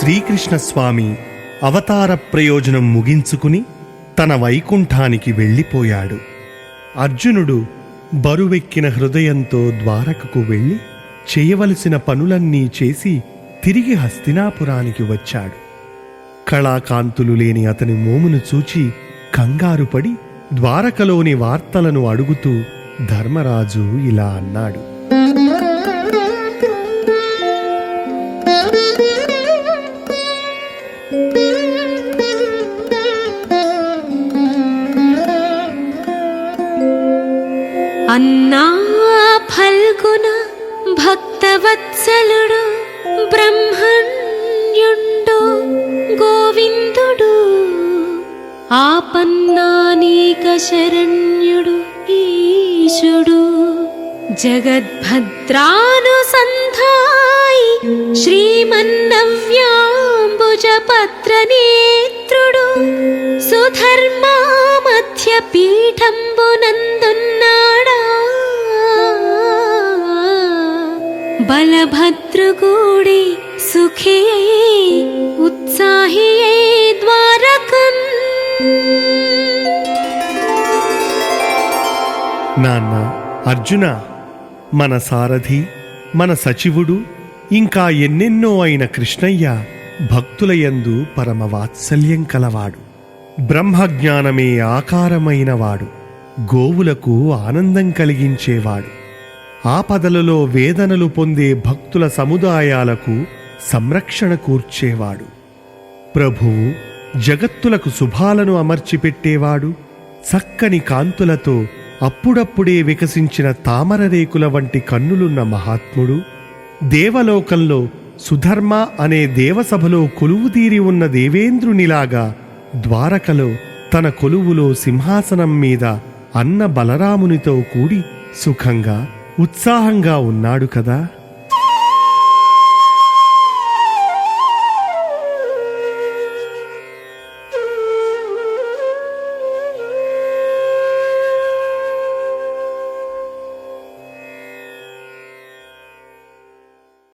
శ్రీకృష్ణస్వామి అవతార ప్రయోజనం ముగించుకుని తన వైకుంఠానికి వెళ్ళిపోయాడు. అర్జునుడు బరువెక్కిన హృదయంతో ద్వారకకు వెళ్ళి చేయవలసిన పనులన్నీ చేసి తిరిగి హస్తినాపురానికి వచ్చాడు. కళాకాంతులు లేని అతని మోమును చూచి కంగారుపడి ద్వారకలోని వార్తలను అడుగుతూ ధర్మరాజు ఇలా అన్నాడు. అన్నా ఫల్గుణ భక్తవత్సలుడు బ్రహ్మణ్యుండు గోవిందుడు. ఆపన్నానీక శరణ్యుడు ఈశుడు. జగద్భద్రానుసంధాయి శ్రీమన్నవ్యాంబుజ పత్రనేత్రుడు సుధర్మా మధ్య పీఠంబునందున్నాడా బలభద్రగూడి సుఖే ఉత్సాహియే ద్వారకన్ నాన్న అర్జున మన సారథి మన సచివుడు ఇంకా ఎన్నెన్నో అయిన కృష్ణయ్య భక్తులయందు పరమ వాత్సల్యం కలవాడు. బ్రహ్మజ్ఞానమే ఆకారమైనవాడు గోవులకు ఆనందం కలిగించేవాడు. ఆపదలలో వేదనలు పొందే భక్తుల సముదాయాలకు సంరక్షణ కూర్చేవాడు. ప్రభువు జగత్తులకు శుభాలను అమర్చిపెట్టేవాడు. చక్కని కాంతులతో అప్పుడప్పుడే వికసించిన తామర రేకుల వంటి కన్నులున్న మహాత్ముడు. దేవలోకంలో సుధర్మ అనే దేవసభలో కొలువుదీరి ఉన్న దేవేంద్రునిలాగా ద్వారకలో తన కొలువులో సింహాసనం మీద అన్న బలరామునితో కూడి సుఖంగా ఉత్సాహంగా ఉన్నాడు కదా?